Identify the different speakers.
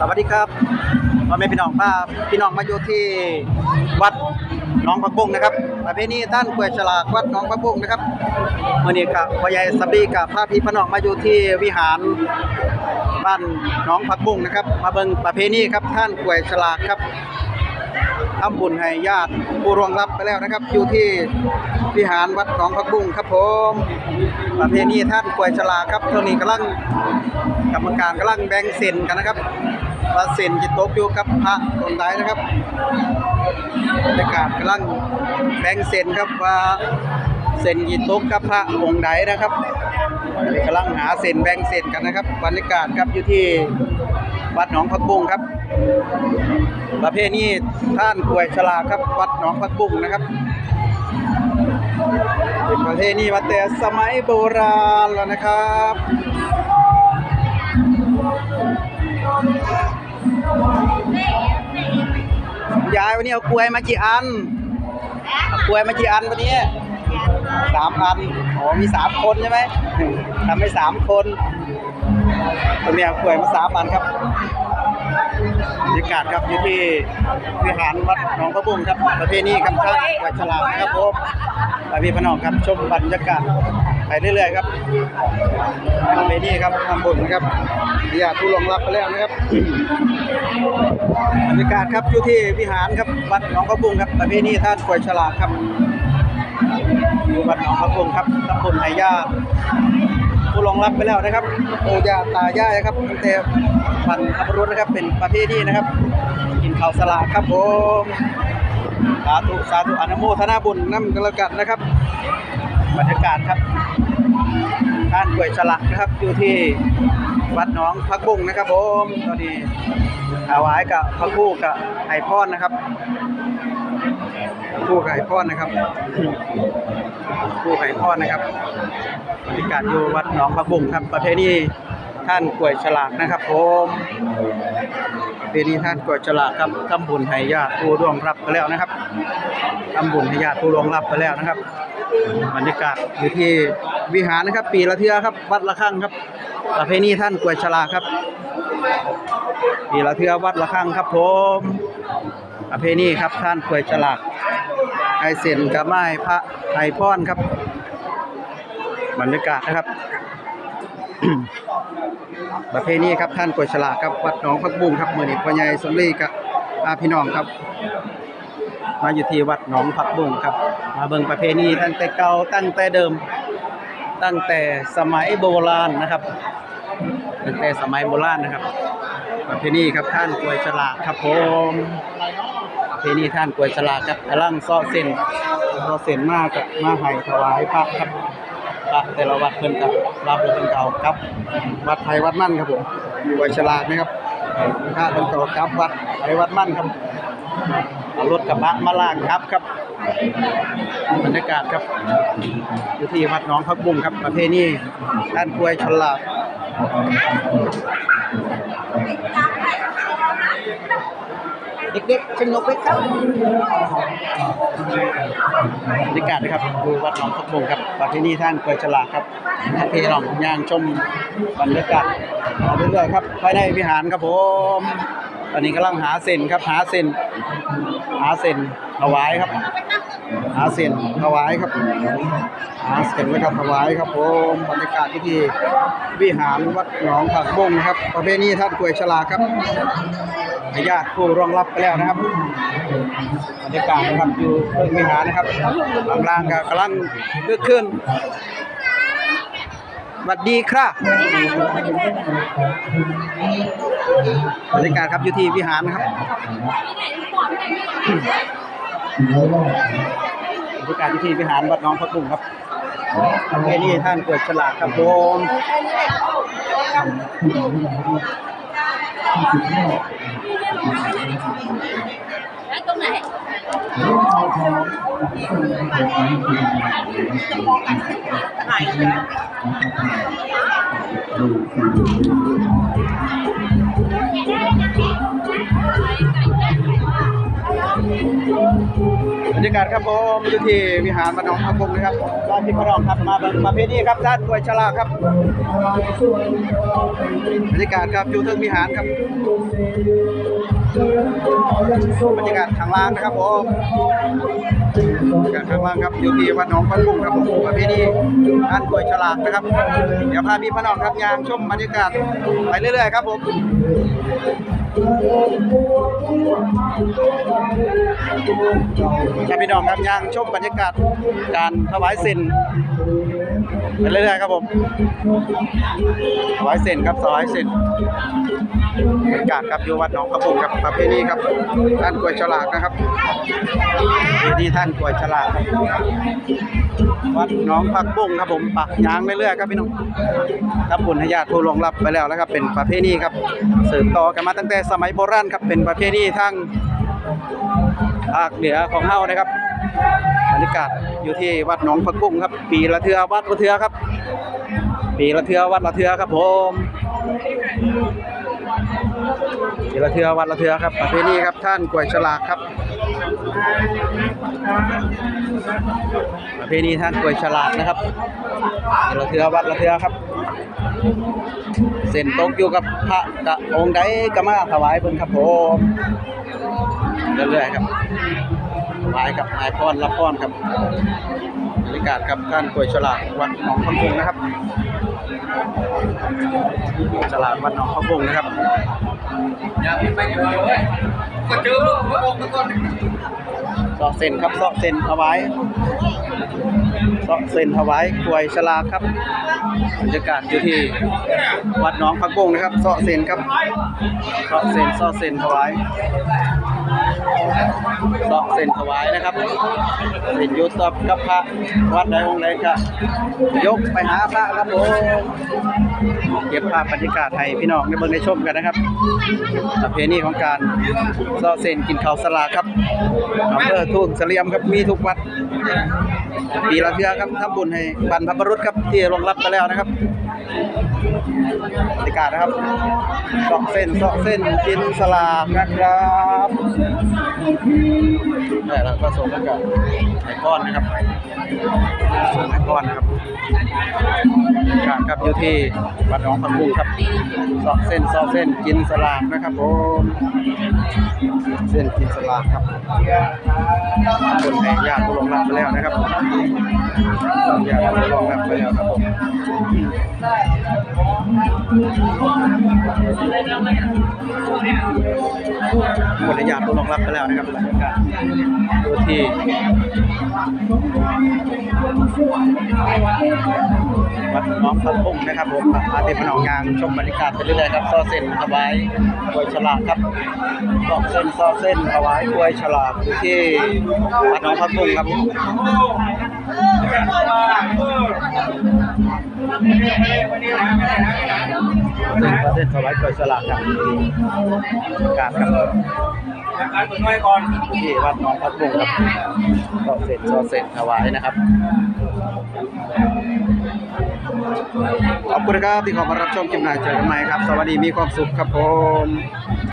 Speaker 1: สวัสดีครับพ่อแม่พี่น้องป้าพี่น้องมาอยู่ที่วัดหน้องพระบุ้งนะครับประเพณีท่านกวยฉลากวัดหน้องพระบุ้งนะครับเมื่อนี้กับพ่อใหญ่สับดีกับพาพี่พี่น้องมาอยู่ที่วิหารบ้านหน้องพระบุ้งนะครับ มาเบิ่งประเพณีครับท่านกวยฉลากครับ ทำบุญให้ญาติผู้ร่วงรับไปแล้วนะครับ อยู่ที่วิหารวัดหนองพักบุ้งครับผมประเพณีท่านกวยฉลาครับตอนนี้กำลังกรรมการกำลังแบ่งเส้นกันนะครับว่าเส้นจะตกอยู่กับพระตรงใดนะครับบรรยากาศกำลังแบ่งเส้นครับว่าเส้นยีตกกับพระองค์ใดนะครับกำลังหาเส้นแบ่งเส้นกันนะครับบรรยากาศครับอยู่ที่ วัดหนองพักบุ้งครับ ประเพณีท่านกวยฉลาครับ วัดหนองพักบุ้งนะครับเป็นประเพณีมาแต่สมัยโบราณแล้วนะครับยายวันนี้เอากล้วยมากี่อันกล้วยมากี่อันวันนี้สามอัน อ๋อ มีสามคนใช่ไหมทำให้สามคน วันนี้เอากล้วยมาสามอันครับบรรยากาศครับอยู่ที่วิหารวัดหนองพระบุ้งครับ ประเพณีครับท่านกล้วยฉลามนะครับผมไปพี่พนองครับชมบรรยากาศไปเรื่อยๆครับประเพณีครับทำบุญครับญาติผู้ลงรับไปแล้วนะครับบรรยากาศครับอยู่ที่วิหารครับวัดหนองพระบุ้งครับประเพณีท่านกวยฉลากครับอยู่วัดหนองพระบุ้งครับตำบลไหญา ผู้ลงรับไปแล้วนะครับปู่ย่าตายายครับตั้งแต่พันขับรถนะครับเป็นประเพณีนะครับ กินข้าวสลากครับผมสาธุสาธุอนุโมทนาบุญน้ำกันแล้วกันนะครับ บรรยากาศครับท่านกวยฉลากนะครับอยู่ที่วัดหนองพักบุ้งนะครับผมตอนนี้ถวายกับพระคู่กับไอพอนนะครับ คู่กับไอพอนะครับคู่กับไอพอนะครับบรรยากาศอยู่วัดหนองพักบุ้งครับประเพณีท่านกวยฉลากนะครับผมประเพณีท่านกวยฉลากครับทำบุญให้ญาติผู้ร่วงรับไปแล้วนะครับทำบุญให้ญาติผู้ร่วงรับไปแล้วนะครับบรรยากาศอยู่ที่วิหารนะครับ ปีละเทือครับ วัดละครั้งครับประเพณีท่านกวยฉลากครับปีละเทือวัดละครั้งครับผม ประเพณีครับท่านกวยฉลากไอเส้นกับไม้พระไอพรครับบรรยากาศนะครับ ประเพณีครับท่านกวยฉลากครับวัดหนองพักบุ้งครับมือนี้พ่อใหญ่สมรีกับอาพี่น้องครับ มาอยู่ที่วัดหนองผักบุ้งครับ มาเบิ่งประเพณีตั้งแต่เก่าตั้งแต่เดิม ตั้งแต่สมัยโบราณนะครับ ตั้งแต่สมัยโบราณนะครับประเพณีครับท่านกวยฉลากครับผมประ เพณีท่านกวยฉลากครับกำลังซ้อเส้นซ้อเส้นมากกับมาให้ถวายพระครับพระแต่ละวัดเพิ่นกับรับแล้วเพิ่นเก่าครับ วัดไทยวัดมั่นครับผมกวยฉลากนะครับพระเพิ่นเก่าครับวัดไทยวัดมั่นครับรถกระบะมาลากครับครับบรรยากาศครับ อยู่ที่วัดน้องพักบุ้งครับประเพณีด้านกวยฉลาก เด็กๆสนุกไหมครับบรรยากาศนะครับดูวัดหนองพักบุ้งครับวัดที่นี่ท่านกล้วยฉลากครับพี่น้องย่างชมบรรยากาศเรื่อยๆครับภายในวิหารครับผมตอนนี้กำลังหาเส้นครับหาเส้นหาเส้นเอาไว้ครับ หาเส้นถวายครับหาเส้นไว้ครับถวายครับผมบรรยากาศที่ที่วิหารวัดหนองผักบงนะครับ ประเพณีท่านกวยฉลาครับญาติผู้ร่วงรับไปแล้วนะครับบรรยากาศนะครับอยู่เรื่องวิหารนะครับบางล่างก็กำลังเลือกขึ้นสวัสดีครับบรรยากาศครับอยู่ที่วิหารนะครับ บรรยากาศอยู่ที่วิหารวัดน้องพระกุ่งครับประเพณีท่านเกิดฉลากครับผม
Speaker 2: ตรงไหน
Speaker 1: บร รยากาศครับผมอยู่ที่วิหารบ้านหนองพักบุงนะครับบ้านพี่พระรองครับมาประเพณีครับด้านกล้วยฉลาครับบรรยากาศครับอยู่เทิงวิหารครับบรรยากาศข้างล่างนะครับผมบรรยากาศข้างล่างครับอยู่ที่วัดหนองพักบุงครับผมประเพณีด้านกล้วยฉลากนะครับ เดี๋ยวพาพี่พระรองครับยางชมบรรยากาศไปเรื่อยๆครับผม ครับพี่น้องครับย่างชมบรรยากาศการถวายสินไปเรื่อยๆครับผมถวายสินครับถวายสินบรรยากาศครับอยู่วัดหนองกระปุกครับประเพณีครับท่านกวยฉลากนะครับ ประเพณีท่านกล้วยฉลาวัดหนองผักบุ้งครับผมปักยางเรื่อยๆครับพี่น้องครับบุญญาติผู้ลงรับไปแล้วนะครับ เป็นประเพณีครับสืบต่อกันมาตั้งแต่สมัยโบราณครับเป็นประเพณีทั้งภาคเหนือของเฮานะครับบรรยากาศอยู่ที่วัดหนองผักบุ้งครับ ปีละเทือวัดละเทือครับ ปีละเทือวัดละเทือครับผมปีละเทือวัดละเทือครับประเพณีครับท่านกล้วยฉลากครับ ประเพณีท่านกวยฉลากนะครับปีละเทือวัดละเทือครับ เส้นตกอยู่กับพระกะองค์ใดก็มาถวายเพิ่นครับผมเรื่อยๆครับถวายกับนายพรรับพรครับบรรยากาศครับท่านกวยฉลากวัดหนองพะพุงนะครับฉลากวัดหนองพะพุงนะครับ
Speaker 3: อย่าไปเจอเว้ยก็เจอลูกหัวอกทุกคน
Speaker 1: เสาะเส้นครับเสาะเส้นถวายเสาะเส้นถวายกล้วยชลาครับบรรยากาศอยู่ที่วัดน้องพะพุงนะครับเสาะเส้นครับเสาะเส้นเสาะเส้นถวายเสาะเส้นถวายนะครับเส้นยุตบกับพระวัดใดองค์ใดครับยกไปหาพระครับผมเก็บภาพบรรยากาศให้พี่น้องได้เบิ่งได้ชมกันนะครับประเพณีของการเสาะเส้นกินข้าวสลากครับอำเภอทุ่งเสลียมครับมีทุกวัดปีละเทื่อครับทำบุญให้บรรพบุรุษครับที่ลงรับไปแล้วนะครับบรรยากาศนะครับเสาะเส้นเสาะเส้นกินสลากนะครับนี่แล้วก็ส่งกันกับไอคอนนะครับส่งไอคอนนะครับบรรกาศครับอยู่ที่วัดหนองพังบุงครับเสาะเส้นเสาะเส้นกินสลากนะครับผมเส้นกินสลากครับคนให้ญาติผู้ลงรับไปแล้วนะครับญาติผู้ลงรับไปแล้วครับผมหมดระยะตัวรองรับไปแล้วนะครับบรรยากาศดูที่วัดน้องพัดพุ่งนะครับผมมาเต็มพนองยางชมบรรยากาศไปเรื่อยๆครับซอเส้นถวายกล้วยฉลากครับซอเส้นซอเส้นถวายกล้วยฉลากที่วัดน้องพัดพุ่งครับ ซอเส้นถวายกล้วยฉลากครับบรรยากาศครับ
Speaker 3: การเปิดไว้ก่อน
Speaker 1: ที่วัดหนองพัดบุงครับก็เสร็จก็เสร็จถวายนะครับขอบคุณครับที่เข้ามารับชมคลิปหน้าเจอกันใหม่ครับ สวัสดีมีความสุขครับผม